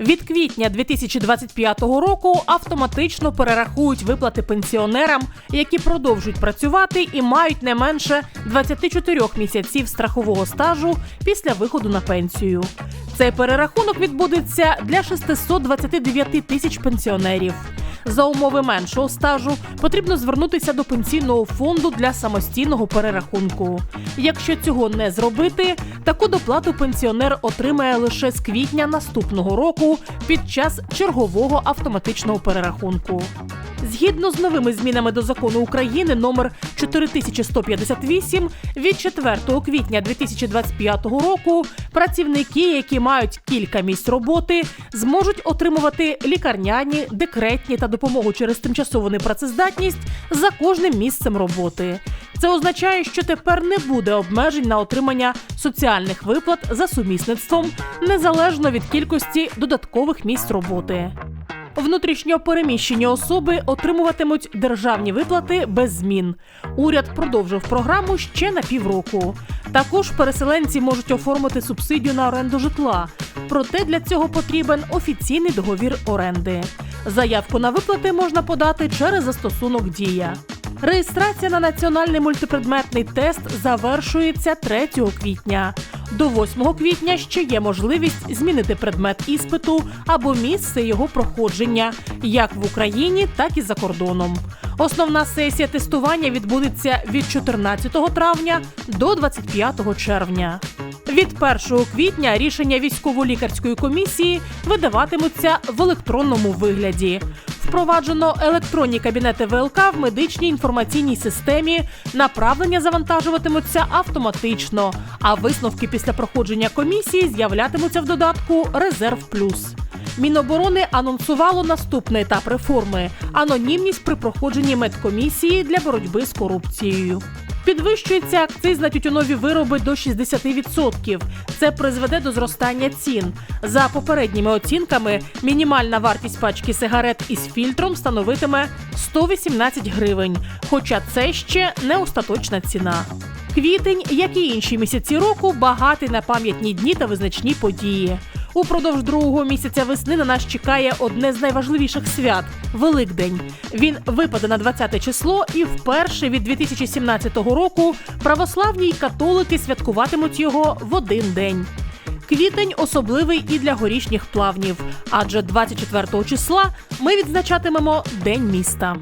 Від квітня 2025 року автоматично перерахують виплати пенсіонерам, які продовжують працювати і мають не менше 24 місяців страхового стажу після виходу на пенсію. Цей перерахунок відбудеться для 629 тисяч пенсіонерів. За умови меншого стажу потрібно звернутися до пенсійного фонду для самостійного перерахунку. Якщо цього не зробити, таку доплату пенсіонер отримає лише з квітня наступного року під час чергового автоматичного перерахунку. Згідно з новими змінами до закону України номер 4158 від 4 квітня 2025 року працівники, які мають кілька місць роботи, зможуть отримувати лікарняні, декретні та допомогу через тимчасову непрацездатність за кожним місцем роботи. Це означає, що тепер не буде обмежень на отримання соціальних виплат за сумісництвом незалежно від кількості додаткових місць роботи. Внутрішньо переміщені особи отримуватимуть державні виплати без змін. Уряд продовжив програму ще на півроку. Також переселенці можуть оформити субсидію на оренду житла. Проте для цього потрібен офіційний договір оренди. Заявку на виплати можна подати через застосунок Дія. Реєстрація на національний мультипредметний тест завершується 3 квітня. До 8 квітня ще є можливість змінити предмет іспиту або місце його проходження як в Україні, так і за кордоном. Основна сесія тестування відбудеться від 14 травня до 25 червня. Від 1 квітня рішення військово-лікарської комісії видаватимуться в електронному вигляді. Впроваджено електронні кабінети ВЛК в медичній інформаційній системі. Направлення завантажуватимуться автоматично, а висновки після проходження комісії з'являтимуться в додатку Резерв Плюс. Міноборони анонсувало наступний етап реформи анонімність при проходженні медкомісії для боротьби з корупцією. Підвищується акциз на тютюнові вироби до 60%. Це призведе до зростання цін. За попередніми оцінками, мінімальна вартість пачки сигарет із фільтром становитиме 118 гривень. Хоча це ще не остаточна ціна. Квітень, як і інші місяці року, багатий на пам'ятні дні та визначні події. Упродовж другого місяця весни на нас чекає одне з найважливіших свят Великдень. Він випаде на 20 число, і вперше від 2017 року православні й католики святкуватимуть його в один день. Квітень особливий і для горішніх плавнів, адже 24 числа ми відзначатимемо День міста.